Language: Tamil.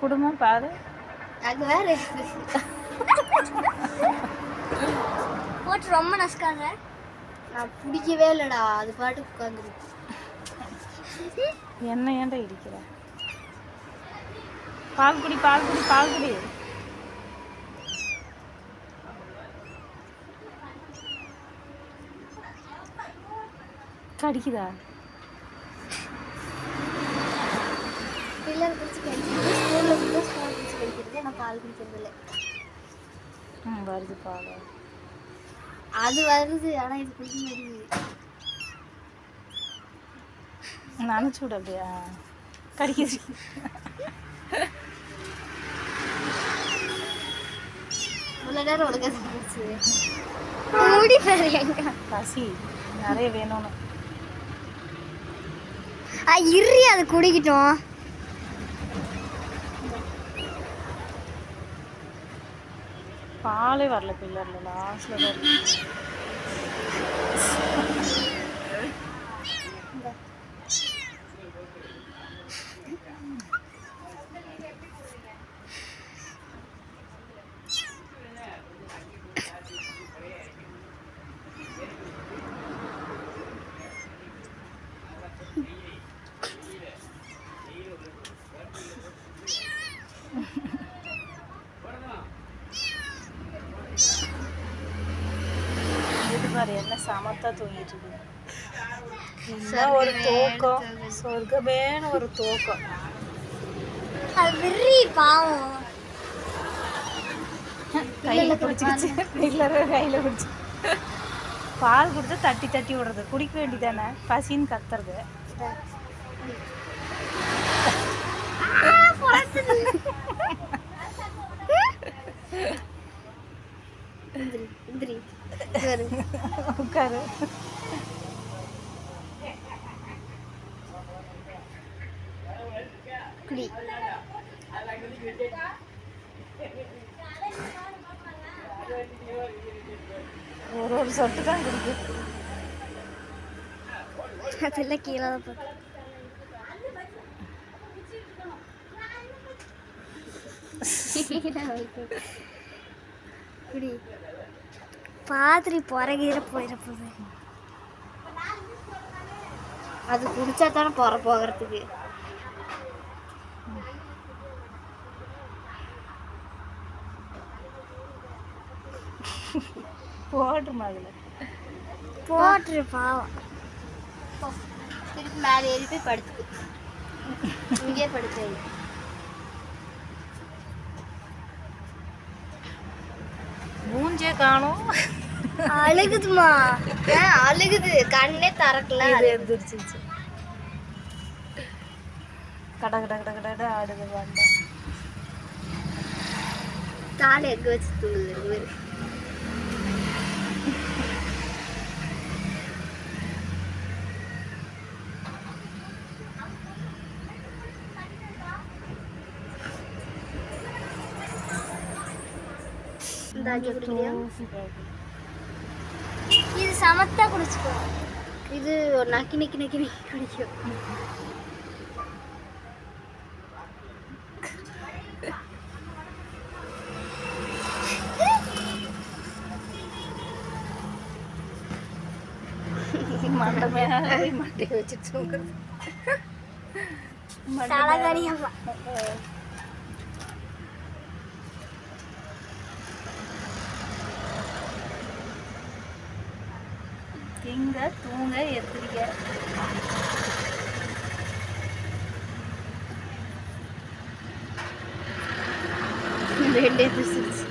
குடும்பம் பாரு. அங்கே வேற போட்டு ரொம்ப நசுக்காங்க நான் பிடிக்கவே இல்லைடா அது பாட்டுக்கு உட்காந்துருக்கு என்ன ஏன்டா இடிக்கிற? பால் குடி பால் குடி பால் குடி. கடிக்குதா? பிள்ளை பிடிச்சி கழிக்கிறது ஸ்கூலில் கூட ஸ்கூல் பிடிச்சி கழிக்கிறது நான் பால் குடிக்கிறது இல்லை ம் வருது பால் அது வருது ஆனால் இது குடிக்க மாட்டேங்குது நினச்சி விடு அப்படியா? கடிக்குது. இவ்வளோ நேரம் எங்க? பசி. நிறைய வேணும்னு. ஆ இறி அது குடிக்கட்டும். பாலே வரல பில்லரில் லாஸ்ட்டில் வருது இது பாரு என்ன சமத்தா தூங்கிட்டு என்ன ஒரு தூக்கம் சொர்க்கமேன ஒரு தூக்கம் விரி பாவம் கையில பிடிச்சிக்கிச்சு பில்லரை கையில பிடிச்சி பால் கொடுத்து தட்டி தட்டி விடுறது குடிக்க வேண்டியதானே பசின்னு கத்துறது வரு உட்காரு குடி ஒரு ஒரு சொட்டு தான் குடிக்கும் அதெல்லாம் கீழே தான் போட்டு குடி பாத்திரி புறகிற போயிட போகுது. அது குடிச்சா தானே போற போகிறதுக்கு. போட்டுருமா அதில். போட்டுரு பாவம். திருப்பி மேலே ஏறி போய் படுத்துக்கு. இங்கே படுத்து மூஞ்சே காணும் அழுகுதுமா அழுகுது கண்ணே திறக்கல இது எந்திரிச்சிச்சு கட கட கட கட ஆடுது வந்த காலை எங்க வச்சு தூங்குது குடிக்கிறியா இது சமத்தா குடிச்சுக்கோ. இது ஒரு நக்கி நக்கி நக்கி நக்கி குடிக்கும். மண்டையை வச்சுட்டு திங்க தூங்க எத்திரிக்க ரெண்டே பிடிச்சி